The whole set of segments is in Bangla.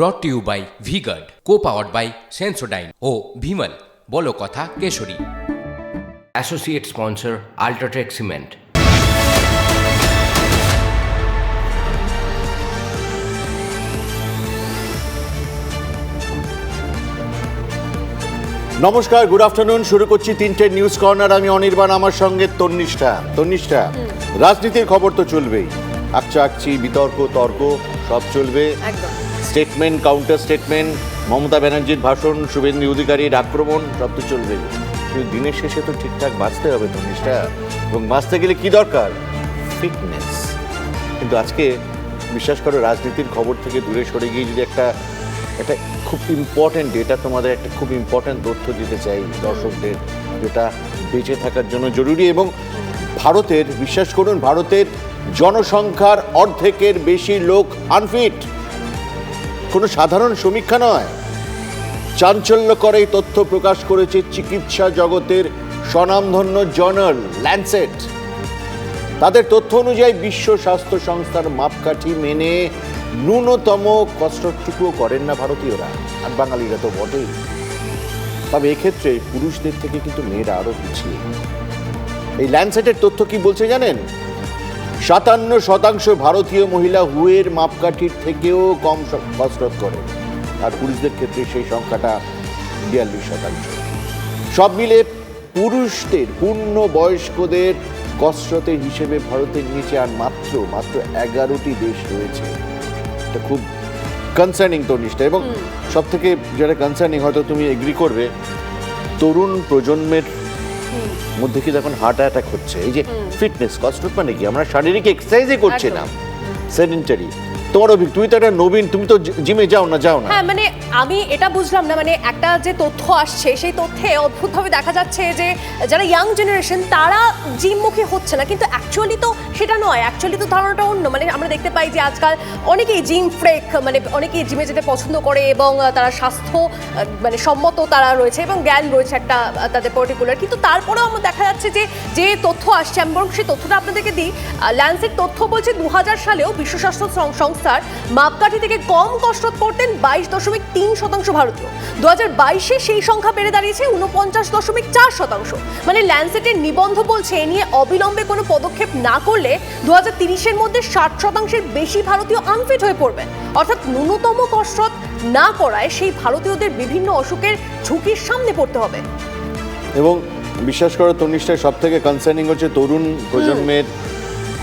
Brought to you by V-Guard co powered by Sensodyne ও ভিমল বলো কথা Keshari. Associate sponsor UltraTech cement নমস্কার গুড আফটারনুন শুরু করছি তিনটে নিউজ কর্নার আমি অনির্বাণ আমার সঙ্গে তন্নিষ্ঠা। তন্নিষ্ঠা রাজনীতির খবর তো চলবেই। আকচা আকচি বিতর্ক তর্ক সব চলবে। একদম। স্টেটমেন্ট কাউন্টার স্টেটমেন্ট মমতা ব্যানার্জির ভাষণ, শুভেন্দু অধিকারীর আক্রমণ, সব তো চলবেই কিন্তু দিনের শেষে তো ঠিকঠাক বাঁচতে হবে তন্নিষ্ঠা এবং বাঁচতে গেলে কি দরকার? ফিটনেস কিন্তু আজকে বিশ্বাস করো, রাজনীতির খবর থেকে দূরে সরে গিয়ে যদি একটা একটা খুব ইম্পর্ট্যান্ট ডেটা তোমাদের একটা খুব ইম্পর্ট্যান্ট তথ্য দিতে চাই দর্শকদের, যেটা বেঁচে থাকার জন্য জরুরি এবং ভারতের, বিশ্বাস করুন, ভারতের জনসংখ্যার অর্ধেকের বেশি লোক আনফিট কোনো সাধারণ সমীক্ষা নয়। চাঞ্চল্যকর এই তথ্য প্রকাশ করেছে চিকিৎসা জগতের স্বনামধন্য জার্নাল ল্যান্সেট তাদের তথ্য অনুযায়ী বিশ্ব স্বাস্থ্য সংস্থার মাপকাঠি মেনে ন্যূনতম কষ্টটুকুও করেন না ভারতীয়রা। আর বাঙালিরা তো বটেই। তবে এক্ষেত্রে পুরুষদের থেকে কিন্তু মেয়েরা আরও পিছিয়ে। এই ল্যান্ডসেটের তথ্য কি বলছে জানেন? সাতান্ন শতাংশ ভারতীয় মহিলা হুয়ের মাপকাঠির থেকেও কম কসরত করে। আর পুরুষদের ক্ষেত্রে সেই সংখ্যাটা বিয়াল্লিশ শতাংশ। সব মিলে পুরুষদের পূর্ণ বয়স্কদের কসরতের হিসেবে ভারতের নিচে আর মাত্র মাত্র এগারোটি দেশ রয়েছে। এটা খুব কনসার্নিং তো তনিষ্ঠা এবং সব থেকে যেটা কনসার্নিং হয়তো তুমি এগ্রি করবে তরুণ প্রজন্মের মধ্যে কি এখন হার্ট অ্যাটাক হচ্ছে? এই যে ফিটনেস কসরত মানে কি? আমরা শারীরিক এক্সারসাইজই করছি না। সেডেন্টারি তোমার তুমি তো একটা নবীন, তুমি তো জিমে যাও না যাও না। হ্যাঁ মানে আমি এটা বুঝলাম না মানে একটা যে তথ্য আসছে, সেই তথ্যে অদ্ভুতভাবে দেখা যাচ্ছে যে যারা ইয়াং জেনারেশন তারা জিমমুখী হচ্ছে না। কিন্তু অ্যাকচুয়ালি তো সেটা নয় অ্যাকচুয়ালি তো ধারণাটা অন্য। মানে আমরা দেখতে পাই যে আজকাল অনেকেই জিম ফ্রেক মানে অনেকেই জিমে যেতে পছন্দ করে এবং তারা স্বাস্থ্য মানে সম্মত তারা রয়েছে এবং জ্ঞান রয়েছে একটা, তাদের পার্টিকুলার কিন্তু তারপরেও আমার দেখা যাচ্ছে যে যে তথ্য আসছে, আমি বরং সেই তথ্যটা আপনাদেরকে দিই। ল্যান্সের তথ্য বলছে দু হাজার সালেও বিশ্ব স্বাস্থ্য সং- সংস্থার মাপকাঠি থেকে কম কসরত করতেন বাইশ দশমিক তিন শতাংশ ভারতীয়। দু হাজার বাইশে সেই সংখ্যা বেড়ে দাঁড়িয়েছে উনপঞ্চাশ দশমিক চার শতাংশ। মানে ল্যান্সেটের নিবন্ধ বলছে এ নিয়ে অবিলম্বে কোনো পদক্ষেপ না করলে দু হাজার তিরিশের মধ্যে ষাট শতাংশের বেশি ভারতীয় আনফিট হয়ে পড়বেন। অর্থাৎ ন্যূনতম কসরত না করায় সেই ভারতীয়দের বিভিন্ন অসুখের ঝুঁকির সামনে পড়তে হবে। এবং বিশ্বাস করো তনিষ্ঠার সব থেকে কনসার্নিং হচ্ছে তরুণ প্রজন্মের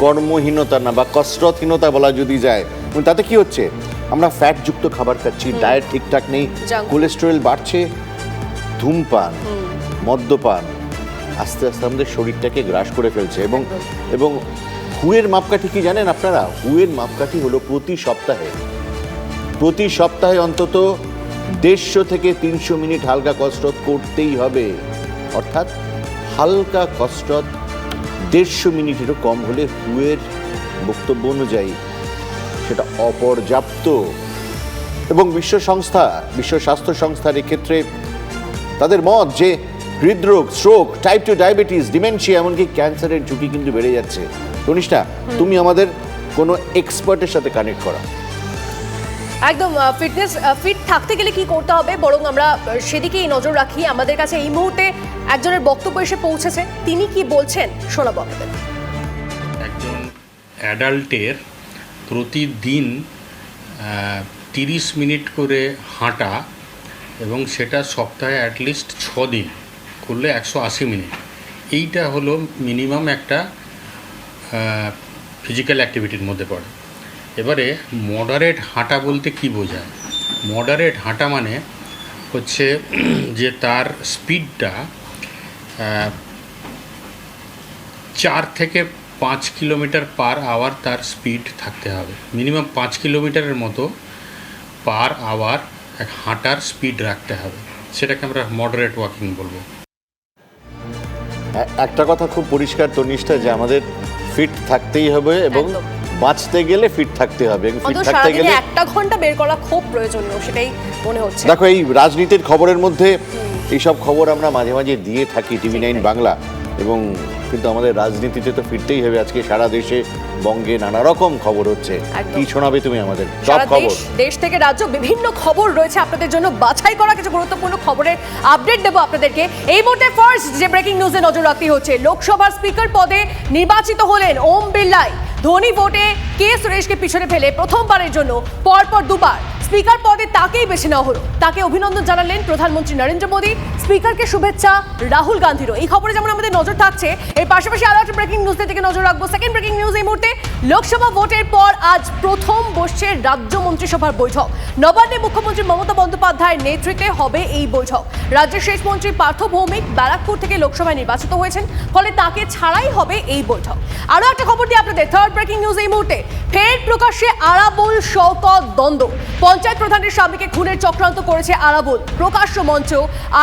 কর্মহীনতা না বা কসরতহীনতা বলা যদি যায়। তাতে কি হচ্ছে? আমরা ফ্যাটযুক্ত খাবার খাচ্ছি ডায়েট ঠিকঠাক নেই. কোলেস্টেরল বাড়ছে ধূমপান মদ্যপান আস্তে আস্তে আমাদের শরীরটাকে গ্রাস করে ফেলছে এবং এবং হুয়ের মাপকাঠি কি জানেন আপনারা? হুয়ের মাপকাঠি হলো প্রতি সপ্তাহে প্রতি সপ্তাহে অন্তত দেড়শো থেকে তিনশো মিনিট হালকা কসরত করতেই হবে। অর্থাৎ হালকা কসরত দেড়শো মিনিটেরও কম হলে হুয়ের বক্তব্য অনুযায়ী সেটা অপর্যাপ্ত। এবং বিশ্ব সংস্থা বিশ্ব স্বাস্থ্য সংস্থার এক্ষেত্রে তাদের মত যে হৃদরোগ stroke type two diabetes dementia এমনকি ক্যান্সারের ঝুঁকি কিন্তু বেড়ে যাচ্ছে। তনিষ্ঠা তুমি আমাদের কোনো এক্সপার্টের সাথে কানেক্ট করা। একদম ফিটনেস ফিট থাকতে গেলে কি করতে হবে? বরং আমরা সেদিকেই নজর রাখি। আমাদের কাছে এই মুহূর্তে একজনের বক্তব্য এসে পৌঁছেছে। তিনি কি বলছেন? শোনাবো আপনাদের। একজন অ্যাডাল্টের প্রতিদিন তিরিশ মিনিট করে হাঁটা এবং সেটা সপ্তাহে অ্যাটলিস্ট ছ দিন, করলে একশো আশি মিনিট। এইটা হলো মিনিমাম একটা ফিজিক্যাল অ্যাক্টিভিটির মধ্যে পড়ে। এবারে মডারেট হাঁটা বলতে কি বোঝায়? মডারেট হাঁটা মানে হচ্ছে যে তার স্পিডটা চার থেকে পাঁচ কিলোমিটার পার আওয়ার তার স্পিড থাকতে হবে। মিনিমাম পাঁচ কিলোমিটারের মতো পার আওয়ার এক হাঁটার স্পিড রাখতে হবে। সেটাকে আমরা মডারেট ওয়াকিং বলব। একটা কথা খুব পরিষ্কার তনিষ্ঠা যে আমাদের ফিট থাকতেই হবে এবং বাঁচতে গেলে ফিট থাকতে হবে এবং ফিট থাকতে গেলে একটা ঘণ্টা বের করা খুব প্রয়োজনীয় সেটাই মনে হচ্ছে। দেখো এই রাজনীতির খবরের মধ্যে এইসব খবর আমরা মাঝে মাঝে দিয়ে থাকি টিভি নাইন বাংলা। এবং কিন্তু আমাদের রাজনীতিতে তো ফিরতেই হবে। আজকে সারা দেশে বঙ্গে নানা রকম খবর হচ্ছে। কি শোনাবে তুমি আমাদের? সব খবর দেশ দেশ থেকে রাজ্য বিভিন্ন খবর রয়েছে আপনাদের জন্য। বাছাই করা কিছু গুরুত্বপূর্ণ খবরের আপডেট দেবো আপনাদেরকে। এই মুহূর্তে ফার্স্ট যে ব্রেকিং নিউজে নজর রাখতে হচ্ছে লোকসভার স্পিকার পদে নির্বাচিত হলেন ওম বিড়লাই। ধোনি ভোটে কে সুরেশকে পিছনে ফেলে প্রথমবারের জন্য পরপর দুবার। স্পিকার পদে তাকেই বেছে নেওয়া হলো। তাকে অভিনন্দন জানালেন প্রধানমন্ত্রী নরেন্দ্র মোদী। স্পিকারকে শুভেচ্ছা রাহুল গান্ধীরও। এই খবরে যেমন আমাদের নজর থাকছে, এর পাশাপাশি আরও একটা ব্রেকিং নিউজ থেকে নজর রাখব। সেকেন্ড ব্রেকিং নিউজ এই মুহূর্তে লোকসভা ভোটের পর আজ প্রথম বসছে রাজ্য মন্ত্রিসভার বৈঠক। নবান্নে মুখ্যমন্ত্রী মমতা বন্দ্যোপাধ্যায়ের নেতৃত্বে হবে এই বৈঠক। রাজ্যের শেষ মন্ত্রী পার্থ ভৌমিক ব্যারাকপুর থেকে লোকসভায় নির্বাচিত হয়েছেন, ফলে তাকে ছাড়াই হবে এই বৈঠক। আরও একটা খবর দিয়ে আপনাদের থার্ড ব্রেকিং নিউজ এই মুহূর্তে। ফের প্রকাশ্যে আরাবুল শওকত দ্বন্দ্ব। পঞ্চায়েত প্রধানের স্বামীকে খুনের চক্রান্ত করেছে আরাবুল। প্রকাশ্য মঞ্চ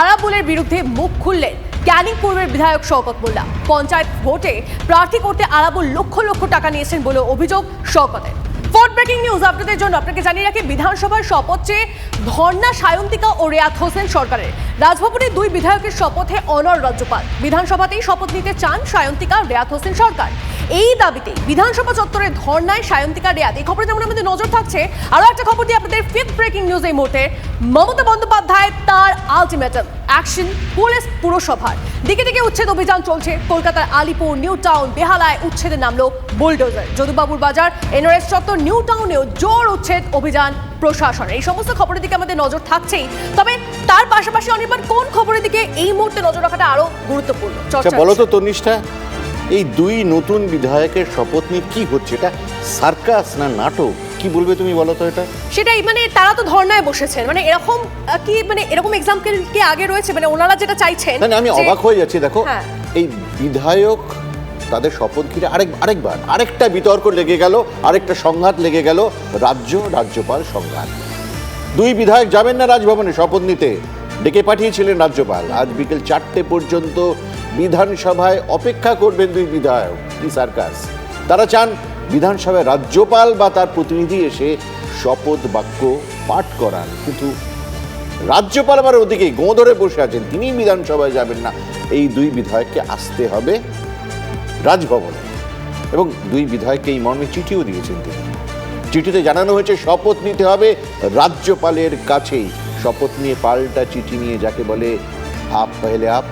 আরাবুলের বিরুদ্ধে মুখ খুললেন ক্যানিং পূর্বের বিধায়ক শওকত মোল্লা। পঞ্চায়েত ভোটে প্রার্থী করতে আরাবো লক্ষ লক্ষ টাকা নিয়েছেন বলে অভিযোগ শওকতের। ফোর্ট ব্রেকিং নিউজ আপনাদের জন্য আপনাকে জানিয়ে রাখি, বিধানসভার শপথ চেয়ে ধর্ণা সায়ন্তিকা ও রেয়াত হোসেন সরকারের। রাজভবনে দুই বিধায়কের শপথে অনর রাজ্যপাল। বিধানসভাতেই শপথ নিতে চান সায়ন্তিকা রেয়াত হোসেন সরকার। এই দাবিতে বিধানসভা চত্বরে ধর্নায় সায়ন্তিকা রেয়াত। এই খবরে যেমন আমাদের নজর থাকছে। আরও একটা খবর দিয়ে আপনাদের ফিফথ ব্রেকিং নিউজ এই মুহূর্তে। মমতা বন্দ্যোপাধ্যায় তার আলটিমেটাম অ্যাকশন পুলিশ পুরসভার। দিকে দিকে উচ্ছেদ অভিযান চলছে। কলকাতার আলিপুর নিউ টাউন বেহালায় উচ্ছেদে নামলো বুলডোজার যদুবাবুর বাজার এনআরএস চত্বর নিউ টাউনেও জোর উচ্ছেদ অভিযান প্রশাসন এই সমস্ত খবরের দিকে আমাদের নজর থাকছেই। তবে তার পাশাপাশি অনির্বাণ কোন খবরের দিকে এই মুহূর্তে নজর রাখাটা আরও গুরুত্বপূর্ণ? আচ্ছা বলো তো। তনিষ্ঠা এই দুই নতুন বিধায়কের শপথ নিয়ে কি হচ্ছে? এটা সার্কাস না নাটক? কি বলবে তুমি বলো তো এটা? সেটাই মানে তারা তো ধর্নায় বসেছেন। মানে এরকম কি মানে এরকম এক্সাম্পল কি আগে রয়েছে? মানে ওনারা যেটা চাইছেন না না, আমি অবাক হয়ে যাচ্ছি। দেখো হ্যাঁ। এই বিধায়ক তাদের শপথ ঘিরে আরেক আরেকবার আরেকটা বিতর্ক লেগে গেল আরেকটা সংঘাত লেগে গেল। রাজ্য রাজ্যপাল সংঘাত। দুই বিধায়ক যাবেন না রাজভবনে শপথ নিতে? ডেকে পাঠিয়েছিলেন রাজ্যপাল। আজ বিকেল চারটে পর্যন্ত বিধানসভায় অপেক্ষা করবেন দুই বিধায়ক কি সার্কাস। তারা চান বিধানসভায় রাজ্যপাল বা তার প্রতিনিধি এসে শপথ বাক্য পাঠ করান। কিন্তু রাজ্যপাল আবার ওদিকে গোঁ ধরে বসে আছেন তিনি বিধানসভায় যাবেন না। এই দুই বিধায়ককে আসতে হবে রাজভবনে। এবং দুই বিধায়ককে এই মর্মে চিঠিও দিয়েছেন তিনি। চিঠিতে জানানো হয়েছে, শপথ নিতে হবে রাজ্যপালের কাছেই। শপথ নিয়ে পাল্টা চিঠি নিয়ে যাকে বলে আপ পহেলে আপ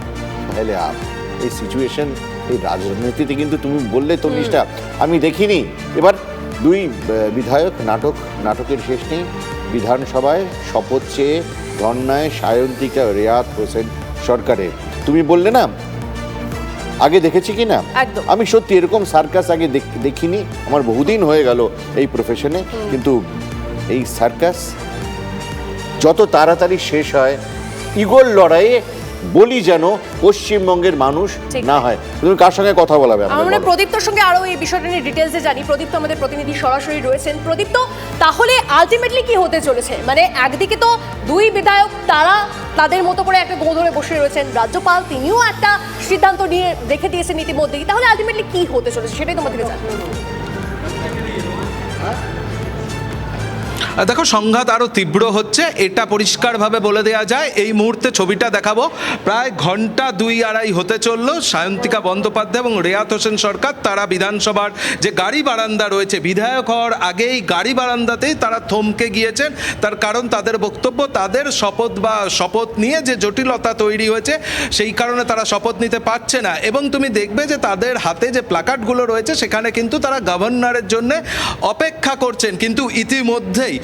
পহেলে আপ। এই সিচুয়েশন এই রাজনীতিতে কিন্তু তুমি বললে তো নিষ্ঠা আমি দেখিনি। এবার দুই বিধায়ক নাটক নাটকের শেষ নেই। বিধানসভায় শপথ চেয়ে ধর্নায় সায়ন্তিকা রেয়াত হোসেন সরকারের। তুমি বললে না? আগে দেখেছি কি না? আমি সত্যি এরকম সার্কাস আগে দেখ- দেখিনি। আমার বহুদিন হয়ে গেল এই প্রফেশনে কিন্তু এই সার্কাস যত তাড়াতাড়ি শেষ হয় ইগোর লড়াইয়ে বলি যেন পশ্চিমবঙ্গের মানুষ ঠিক। না হয়। তুমি কার সঙ্গে কথা বলাবে আমরা মানে। প্রদীপ্তর সঙ্গে আরও এই বিষয়টা নিয়ে ডিটেলসে জানি। প্রদীপ্ত আমাদের প্রতিনিধি সরাসরি রয়েছেন। প্রদীপ্ত তাহলে আলটিমেটলি কি হতে চলেছে? মানে একদিকে তো দুই বিধায়ক তারা তাদের মতো করে একটা গো ধরে বসে রয়েছেন রাজ্যপাল তিনিও একটা সিদ্ধান্ত নিয়ে রেখে দিয়েছেন ইতিমধ্যেই। তাহলে আলটিমেটলি কি হতে চলেছে? সেটাই তোমার থেকে জানব। আর দেখো, সংঘাত আরও তীব্র হচ্ছে, এটা পরিষ্কারভাবে বলে দেওয়া যায়। এই মুহূর্তে ছবিটা দেখাবো। প্রায় ঘণ্টা দুই আড়াই হতে চলল, সায়ন্তিকা বন্দ্যোপাধ্যায় এবং রেয়াত হোসেন সরকার, তারা বিধানসভার যে গাড়ি বারান্দা রয়েছে, বিধায়ক হওয়ার আগেই গাড়ি বারান্দাতেই তারা থমকে গিয়েছেন। তার কারণ তাদের বক্তব্য, তাদের শপথ বা শপথ নিয়ে যে জটিলতা তৈরি হয়েছে, সেই কারণে তারা শপথ নিতে পারছে না। এবং তুমি দেখবে যে তাদের হাতে যে প্লাকার্ডগুলো রয়েছে, সেখানে কিন্তু তারা গভর্নরের জন্য অপেক্ষা করছেন। কিন্তু ইতিমধ্যেই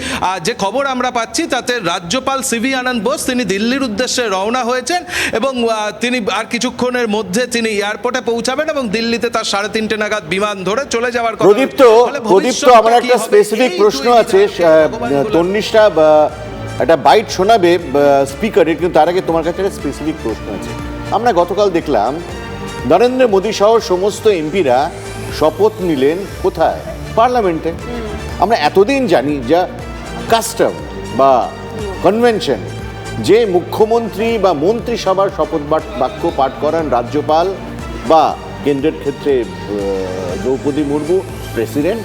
যে খবর আমরা পাচ্ছি তাতে রাজ্যপাল সিভি আনন্দ বোস তিনি দিল্লির উদ্দেশ্যে রওনা হয়েছেন এবং তিনি আর কিছুক্ষণের মধ্যে তিনি এয়ারপোর্টে পৌঁছাবেন এবং দিল্লিতে তার সাড়ে তিনটে নাগাদ বিমান ধরে চলে যাওয়ার কথা প্রদীপ্ত ফলে প্রদীপ্ত আমার একটা স্পেসিফিক প্রশ্ন আছে তন্নিষ্ঠা একটা বাইট শোনাবে স্পিকারের কিন্তু তার আগে তোমার কাছে একটা স্পেসিফিক প্রশ্ন আছে। আমরা গতকাল দেখলাম নরেন্দ্র মোদী সহ সমস্ত এমপিরা শপথ নিলেন কোথায়? পার্লামেন্টে, আমরা এতদিন জানি যা কাস্টম বা কনভেনশন, যে মুখ্যমন্ত্রী বা মন্ত্রিসভার শপথ বাক্য পাঠ করান রাজ্যপাল বা কেন্দ্রের ক্ষেত্রে দ্রৌপদী মুর্মু, প্রেসিডেন্ট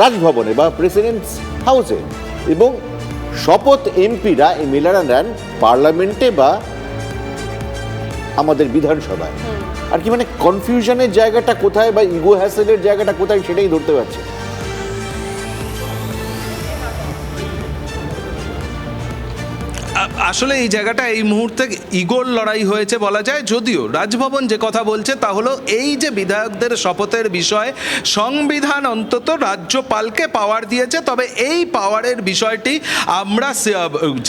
রাজভবনে বা প্রেসিডেন্ট হাউসে এবং শপথ এমপিরা এই এমএলএরা নেন পার্লামেন্টে বা আমাদের বিধানসভায়। আর কি মানে কনফিউশনের জায়গাটা কোথায় বা ইগো হ্যাসেলের জায়গাটা কোথায় সেটাই ধরতে পারছি আসলে এই জায়গাটা এই মুহূর্তে ইগোর লড়াই হয়েছে বলা যায়। যদিও রাজভবন যে কথা বলছে তা হলো এই যে বিধায়কদের শপথের বিষয়ে, সংবিধান অন্তত রাজ্যপালকে পাওয়ার দিয়েছে, তবে এই পাওয়ারের বিষয়টি আমরা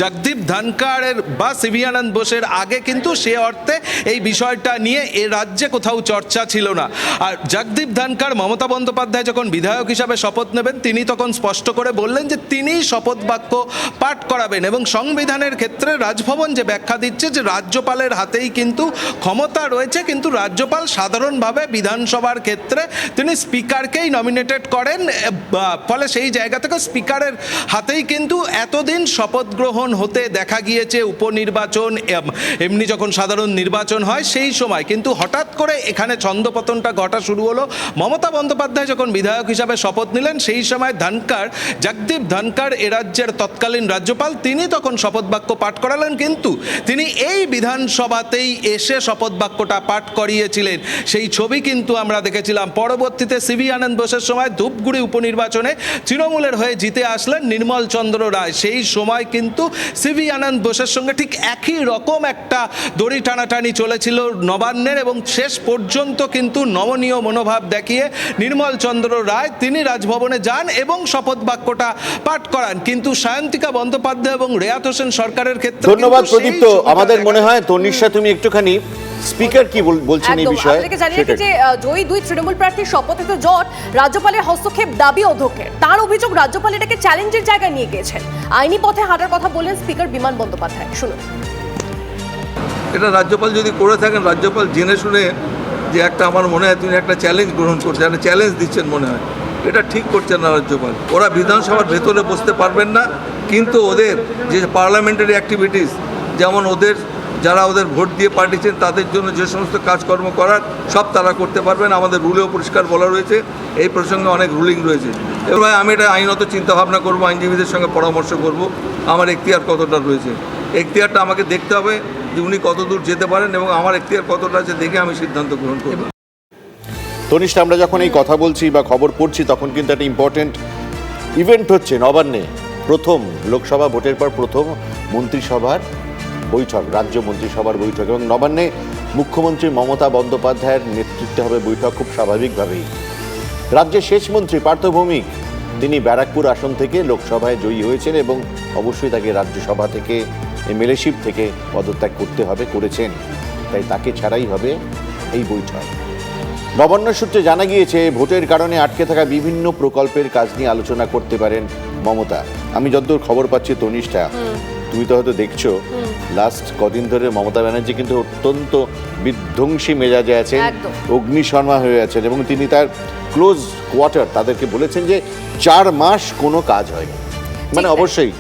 জগদীপ ধনকারের বা সিভি আনন্দ বোসের আগে কিন্তু সে অর্থে এই বিষয়টা নিয়ে এ রাজ্যে কোথাও চর্চা ছিল না। আর জগদীপ ধনকার, মমতা বন্দ্যোপাধ্যায় যখন বিধায়ক হিসাবে শপথ নেবেন, তিনি তখন স্পষ্ট করে বললেন যে তিনিই শপথ বাক্য পাঠ করাবেন এবং সংবিধানের ক্ষেত্রে রাজভবন যে ব্যাখ্যা দিচ্ছে যে রাজ্যপালের হাতেই কিন্তু ক্ষমতা রয়েছে, কিন্তু রাজ্যপাল সাধারণভাবে বিধানসভার ক্ষেত্রে তিনি স্পিকারকেই নমিনেটেড করেন ফলে সেই জায়গা থেকে স্পিকারের হাতেই কিন্তু এতদিন শপথ গ্রহণ হতে দেখা গিয়েছে উপনির্বাচন এমনি যখন সাধারণ নির্বাচন হয় সেই সময়। কিন্তু হঠাৎ করে এখানে ছন্দপতনটা ঘটা শুরু হলো। মমতা বন্দ্যোপাধ্যায় যখন বিধায়ক হিসাবে শপথ নিলেন, সেই সময় ধনকার, জগদীপ ধনকার এ রাজ্যের তৎকালীন রাজ্যপাল, তিনি তখন শপথ বাক্য পাঠ করালেন কিন্তু তিনি এই বিধানসভাতেই এসে শপথ বাক্যটা পাঠ করিয়েছিলেন। সেই ছবি কিন্তু আমরা দেখেছিলাম। পরবর্তীতে সিভি আনন্দ বোসের সময় ধূপগুড়ি উপনির্বাচনে তৃণমূলের হয়ে জিতে আসলেন নির্মল চন্দ্র রায়। সেই সময় কিন্তু সিভি আনন্দ বোসের সঙ্গে ঠিক একই রকম একটা দড়ি টানাটানি চলেছিল নবান্নের এবং শেষ পর্যন্ত কিন্তু নমনীয় মনোভাব দেখিয়ে নির্মল চন্দ্র রায় তিনি রাজভবনে যান এবং শপথ বাক্যটা পাঠ করান। কিন্তু সায়ন্তিকা বন্দ্যোপাধ্যায় এবং রেয়াত হোসেন সরকারের ক্ষেত্রে ধন্যবাদ প্রদীপ্ত। আমাদের মনে হয় তনিশা তুমি একটুখানি স্পিকার কি বলছেন এই বিষয়ে? আপনাদেরকে জানিয়ে রাখি যে জয়ী দুই তৃণমূল প্রার্থীর শপথিত জট রাজ্যপালের হস্তক্ষেপ দাবি অধ্যক্ষের। তার অভিযোগ রাজ্যপাল এটাকে চ্যালেঞ্জের জায়গায় নিয়ে গিয়েছেন। আইনি পথে হাঁটার কথা বললেন স্পিকার বিমান বন্দ্যোপাধ্যায়। শুনুন। এটা রাজ্যপাল যদি করে থাকেন রাজ্যপাল জেনে শুনে যে একটা আমার মনে হয় তিনি একটা চ্যালেঞ্জ গ্রহণ করছেন একটা চ্যালেঞ্জ দিচ্ছেন মনে হয়। এটা ঠিক করছেন না রাজ্যপাল। ওরা বিধানসভার ভেতরে বসতে পারবেন না। কিন্তু ওদের যে পার্লামেন্টারি অ্যাক্টিভিটিস যেমন ওদের যারা ওদের ভোট দিয়ে পাঠিয়েছেন, তাদের জন্য যে সমস্ত কাজকর্ম করার, সব তারা করতে পারবেন। আমাদের রুলেও পরিষ্কার বলা রয়েছে। এই প্রসঙ্গে অনেক রুলিং রয়েছে। এবার আমি এটা আইনত চিন্তাভাবনা করব, আইনজীবীদের সঙ্গে পরামর্শ করব। আমার এখতিয়ার কতটা রয়েছে? এখতিয়ারটা আমাকে দেখতে হবে যে উনি কত দূর যেতে পারেন এবং আমার এখতিয়ার কতটা আছে দেখে আমি সিদ্ধান্ত গ্রহণ করব। তনিষ্ঠা, আমরা যখন এই কথা বলছি বা খবর পড়ছি, তখন কিন্তু একটা ইম্পর্টেন্ট ইভেন্ট হচ্ছে নবান্নে। প্রথম লোকসভা ভোটের পর প্রথম মন্ত্রিসভার বৈঠক, রাজ্য মন্ত্রিসভার বৈঠক এবং নবান্নে মুখ্যমন্ত্রী মমতা বন্দ্যোপাধ্যায়ের নেতৃত্বে হবে বৈঠক খুব স্বাভাবিকভাবেই। রাজ্যের শেষ মন্ত্রী পার্থ ভৌমিক, তিনি ব্যারাকপুর আসন থেকে লোকসভায় জয়ী হয়েছেন এবং অবশ্যই তাকে রাজ্যসভা থেকে এমএলএশিপ থেকে পদত্যাগ করতে হবে, করেছেন। তাই তাকে ছাড়াই হবে এই বৈঠক। নবান্ন সূত্রে জানা গিয়েছে ভোটের কারণে আটকে থাকা বিভিন্ন প্রকল্পের কাজ নিয়ে আলোচনা করতে পারেন মমতা। আমি যতদূর খবর পাচ্ছি তনিষ্ঠা। তুমি তো হয়তো দেখছ লাস্ট কদিন ধরে মমতা ব্যানার্জি কিন্তু অত্যন্ত বিধ্বংসী মেজাজে আছেন একদম। অগ্নি শর্মা হয়ে আছেন এবং তিনি তার ক্লোজ কোয়ার্টার তাদেরকে বলেছেন যে চার মাস কোনো কাজ হয়নি। মানে অবশ্যই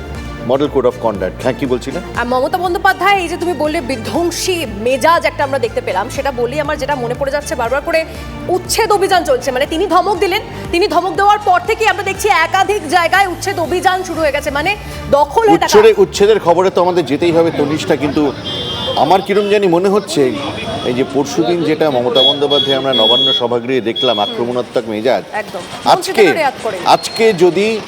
মডেল কোড অফ কন্ডাক্ট হ্যাঁ কি বলছিলেন আর মমতা বন্দ্যোপাধ্যায় এই যে তুমি বললে বিধ্বংসী মেজাজ একটা আমরা দেখতে পেলাম সেটা বলি আমার যেটা মনে পড়ে যাচ্ছে বারবার করে উচ্ছেদ অভিযান চলছে। মানে তিনি ধমক দিলেন তিনি ধমক দেওয়ার পর থেকে আমরা দেখছি একাধিক জায়গায় উচ্ছেদ অভিযান শুরু হয়ে গেছে। মানে দখল থাকা- উচ্ছেদের খবরে তো আমাদের যেতেই হবে তনিষ্ঠা কিন্তু আমার কিরম জানি মনে হচ্ছে এই যে পরশুদিন যেটা মমতা বন্দ্যোপাধ্যায় আমরা নবান্ন সভাগৃহে দেখলাম আক্রমণাত্মক মেজাজ। আজকে। আজকে যদি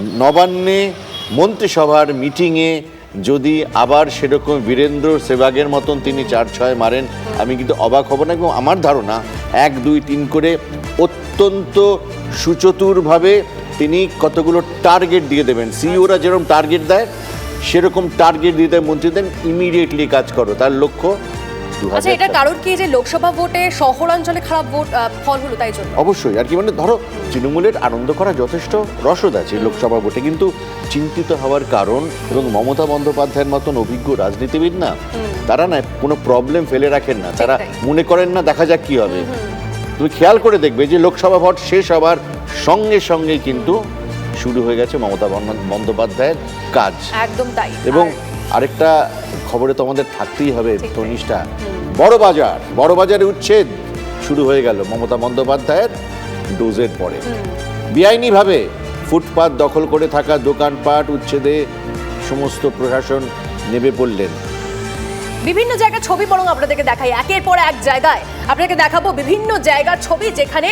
নবান্নে মন্ত্রিসভার মিটিংয়ে যদি আবার সেরকম বীরেন্দ্র সেবাগের মতন তিনি চার ছয় মারেন, আমি কিন্তু অবাক হব না এবং আমার ধারণা এক, দুই, তিন করে অত্যন্ত সুচতুরভাবে তিনি কতগুলো টার্গেট দিয়ে দেবেন। সিইওরা যেরকম টার্গেট দেয়, সেরকম টার্গেট দিয়ে দেয় মন্ত্রীদের ইমিডিয়েটলি কাজ করো। তার লক্ষ্য আচ্ছা এটা কারোর কি যে লোকসভা ভোটে শহরাঞ্চলে খারাপ ভোট ফল হলো তাই জন্য? অবশ্যই আর কি মানে ধরো তৃণমূলের আনন্দ করা যথেষ্ট রসদ আছে লোকসভা ভোটে কিন্তু চিন্তিত হওয়ার কারণ এবং মমতা বন্দ্যোপাধ্যায়ের মতন অভিজ্ঞ রাজনীতিবিদ না তারা না কোনো প্রবলেম ফেলে রাখেন না তারা মনে করেন না দেখা যাক কি হবে। তুমি খেয়াল করে দেখবে যে লোকসভা ভোট শেষ হবার সঙ্গে সঙ্গে কিন্তু শুরু হয়ে গেছে মমতা বন্দ- বন্দ্যোপাধ্যায়ের কাজ। একদম তাই। এবং আরেকটা খবরে তো আমাদের থাকতেই হবে ধনিষ্ঠা। বড় বাজার বড় বাজারে উচ্ছেদ শুরু হয়ে গেল মমতা বন্দ্যোপাধ্যায়ের ডোজের পরে। বেআইনিভাবে ফুটপাত দখল করে থাকা দোকানপাট উচ্ছেদে সমস্ত প্রশাসন নেমে পড়লেন বিভিন্ন জায়গার ছবি বরং আপনাদেরকে দেখাই। একের পর এক জায়গায় আপনাদেরকে দেখাবো বিভিন্ন জায়গার ছবি যেখানে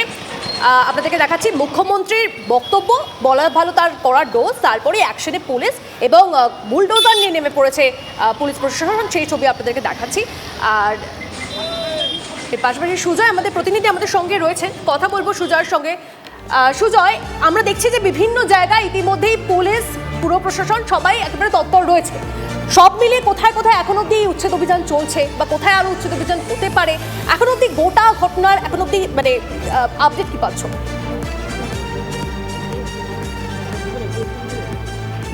আপনাদেরকে দেখাচ্ছি মুখ্যমন্ত্রীর বক্তব্য, বলা ভালো তার করার ডোজ তারপরে অ্যাকশনে পুলিশ এবং বুলডোজার নিয়ে নেমে পড়েছে পুলিশ প্রশাসন। সেই ছবি আপনাদেরকে দেখাচ্ছি। আর এর পাশাপাশি সুজয় আমাদের প্রতিনিধি আমাদের সঙ্গে রয়েছেন। কথা বলব সুজয়ের সঙ্গে। সুজয়, আমরা দেখছি যে বিভিন্ন জায়গায় ইতিমধ্যেই পুলিশ পুরো প্রশাসন সবাই একেবারে তৎপর রয়েছে। সব মিলিয়ে কোথায় কোথায় এখন অব্দি এই উচ্ছেদ অভিযান চলছে বা কোথায় আরও উচ্ছেদ অভিযান হতে পারে, এখন অব্দি গোটা ঘটনার এখন অব্দি মানে আপডেট কি পাচ্ছ?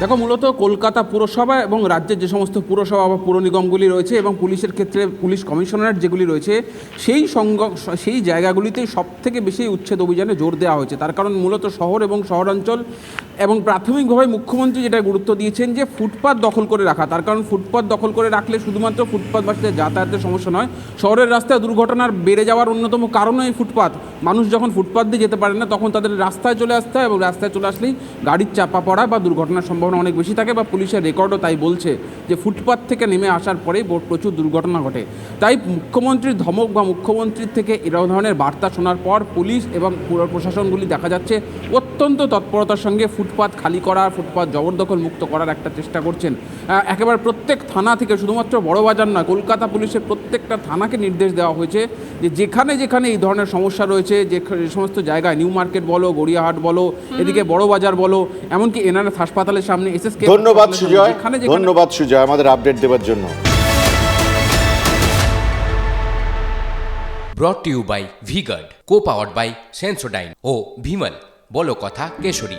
দেখো, মূলত কলকাতা পুরসভা এবং রাজ্যের যে সমস্ত পুরসভা বা পুর নিগমগুলি রয়েছে এবং পুলিশের ক্ষেত্রে পুলিশ কমিশনার যেগুলি রয়েছে, সেই সঙ্গ, সেই জায়গাগুলিতেই সব থেকে বেশি উচ্ছেদ অভিযানে জোর দেওয়া হয়েছে। তার কারণ মূলত শহর এবং শহরাঞ্চল এবং প্রাথমিকভাবে মুখ্যমন্ত্রী যেটা গুরুত্ব দিয়েছেন যে ফুটপাত দখল করে রাখা, তার কারণ ফুটপাত দখল করে রাখলে শুধুমাত্র ফুটপাতবাসীদের যাতায়াতের সমস্যা নয়, শহরের রাস্তায় দুর্ঘটনার বেড়ে যাওয়ার অন্যতম কারণও এই ফুটপাত। মানুষ যখন ফুটপাত দিয়ে যেতে পারে না, তখন তাদের রাস্তায় চলে আসতে হয় এবং রাস্তায় চলে আসলেই গাড়ির চাপা পড়া বা দুর্ঘটনার সম্ভাবনা অনেক বেশি থাকে বা পুলিশের রেকর্ডও তাই বলছে যে ফুটপাত থেকে নেমে আসার পরেই প্রচুর দুর্ঘটনা ঘটে। তাই মুখ্যমন্ত্রীর ধমক বা মুখ্যমন্ত্রীর থেকে এরকম ধরনের বার্তা শোনার পর পুলিশ এবং পুর প্রশাসনগুলি দেখা যাচ্ছে অত্যন্ত তৎপরতার সঙ্গে ফুটপাত খালি করা ফুটপাত জবরদখল মুক্ত করার একটা চেষ্টা করছেন। একেবারে প্রত্যেক থানা থেকে শুধুমাত্র বড় বাজার নয় কলকাতা পুলিশের প্রত্যেকটা থানাকে নির্দেশ দেওয়া হয়েছে যে যেখানে যেখানে এই ধরনের সমস্যা রয়েছে যে যে সমস্ত জায়গায় নিউ মার্কেট বলো গড়িয়াহাট বলো এদিকে বড় বাজার বলো এমনকি এনআরএস হাসপাতালের সামনে এসএসকে ধন্যবাদ সুজয়। ধন্যবাদ সুজয় আমাদের আপডেট দেওয়ার জন্য। Brought to you by Vguard co powered by Sensodyne ও ভিমল বলো কথা কেশরী।